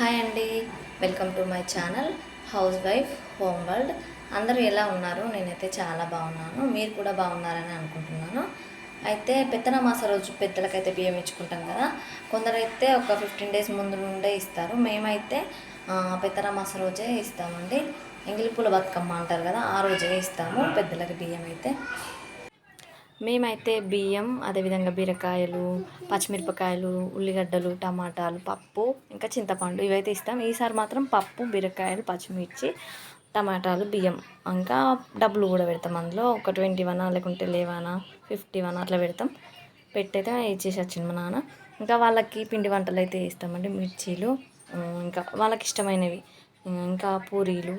Hi అండి. Welcome to my channel house wife home world. అందరూ ఎలా ఉన్నారు? నేనైతే చాలా బాగున్నాను. మీరు కూడా బాగున్నారని అనుకుంటున్నాను. అయితే పెత్తనమాస రోజు పెద్దలకైతే బియ్యం ఇచ్చుకుంటాం కదా. కొందరైతే ఒక ఫిఫ్టీన్ డేస్ ముందు నుండే ఇస్తారు. మేమైతే పెత్తన పెత్తనమాస రోజే ఇస్తామండి. ఎంగిలిపూల బతుకమ్మ అంటారు కదా ఆ రోజే ఇస్తాము పెద్దలకి బియ్యం అయితే. మేమైతే బియ్యం అదేవిధంగా బీరకాయలు పచ్చిమిరపకాయలు ఉల్లిగడ్డలు టమాటాలు పప్పు ఇంకా చింతపండు ఇవైతే ఇస్తాం. ఈసారి మాత్రం పప్పు బీరకాయలు పచ్చిమిర్చి టమాటాలు బియ్యం. ఇంకా డబ్బులు కూడా పెడతాం అందులో. ఒక ట్వంటీ వన్ లేకుంటే లేవనా ఫిఫ్టీ వన్ అట్లా పెడతాం. పెట్టయితే ఇచ్చేసి వచ్చింది మా నాన్న. ఇంకా వాళ్ళకి పిండి వంటలు అయితే ఇస్తామండి. మిర్చీలు ఇంకా వాళ్ళకి ఇష్టమైనవి. ఇంకా పూరీలు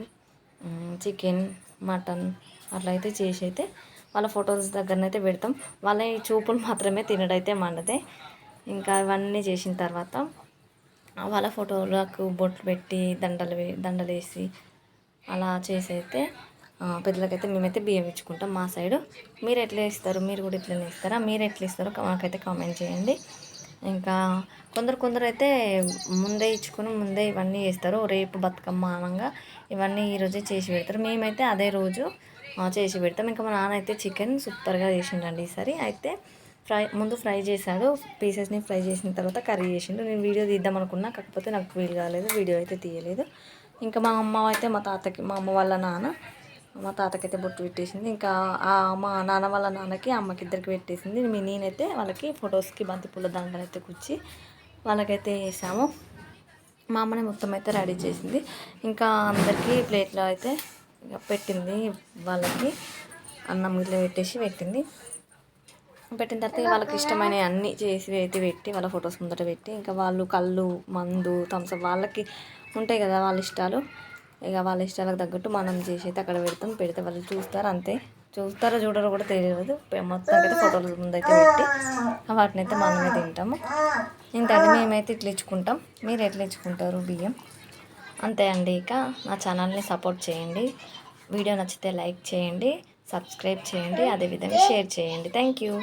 చికెన్ మటన్ అట్లా అయితే చేసి అయితే వాళ్ళ ఫొటోస్ దగ్గరనైతే పెడతాం. వాళ్ళ ఈ చూపులు మాత్రమే తినడైతే మండదే. ఇంకా అవన్నీ చేసిన తర్వాత వాళ్ళ ఫోటోలకు బొట్లు పెట్టి దండలు దండలు వేసి అలా చేసి అయితే పెద్దలకైతే మేమైతే బియ్యం ఇచ్చుకుంటాం మా సైడు. మీరు ఎట్లా ఇస్తారు? మీరు కూడా ఇట్లనే ఇస్తారా? మీరు ఎట్లా ఇస్తారో మాకైతే కామెంట్ చేయండి. ఇంకా కొందరు కొందరు అయితే ముందే ఇచ్చుకొని ముందే ఇవన్నీ చేస్తారు. రేపు బతుకమ్మ అనగా ఇవన్నీ ఈరోజే చేసి పెడతారు. మేమైతే అదే రోజు చేసి పెడతాం. ఇంకా మా నాన్న అయితే చికెన్ సూపర్గా చేసిండండి ఈసారి. అయితే ఫ్రై ముందు ఫ్రై చేశాడు. పీసెస్ని ఫ్రై చేసిన తర్వాత కర్రీ చేసిండు. నేను వీడియో తీద్దాం అనుకున్నా. కాకపోతే నాకు వీలు కాలేదు. వీడియో అయితే తీయలేదు. ఇంకా మా అమ్మ అయితే మా తాతకి మా అమ్మ వాళ్ళ నాన్న మా తాతకైతే బొట్టు పెట్టేసింది. ఇంకా ఆ మా నాన్న వాళ్ళ నాన్నకి అమ్మకి ఇద్దరికి పెట్టేసింది. మీ నేనైతే వాళ్ళకి ఫొటోస్కి బంతిపూల దండలు అయితే కూర్చి వాళ్ళకైతే వేసాము. మా అమ్మనే మొత్తం అయితే రెడీ చేసింది. ఇంకా అందరికీ ప్లేట్లో అయితే పెట్టింది వాళ్ళకి అన్నం ఇట్లా పెట్టేసి పెట్టింది. పెట్టిన తర్వాత వాళ్ళకి ఇష్టమైన అన్నీ చేసి అయితే పెట్టి వాళ్ళ ఫొటోస్ ముందట పెట్టి ఇంకా వాళ్ళు కళ్ళు మందు థమ్స్అప్ వాళ్ళకి ఉంటాయి కదా వాళ్ళ ఇష్టాలు. ఇక వాళ్ళ ఇష్టాలకు తగ్గట్టు మనం చేసి అయితే అక్కడ పెడతాం. పెడితే వాళ్ళు చూస్తారు అంతే. చూస్తారో చూడరో కూడా తెలియదు. మొత్తం అయితే ఫోటోల ముందైతే పెట్టి వాటిని అయితే మనమే తింటాము. ఇంతది మేమైతే ఇట్లా ఇచ్చుకుంటాం. మీరు ఎట్లా ఇచ్చుకుంటారు బియ్యం? అంతే అండి ఇక నా ఛానల్ని సపోర్ట్ చేయండి. వీడియో నచ్చితే లైక్ చేయండి సబ్స్క్రైబ్ చేయండి అదేవిధంగా షేర్ చేయండి. Thank you.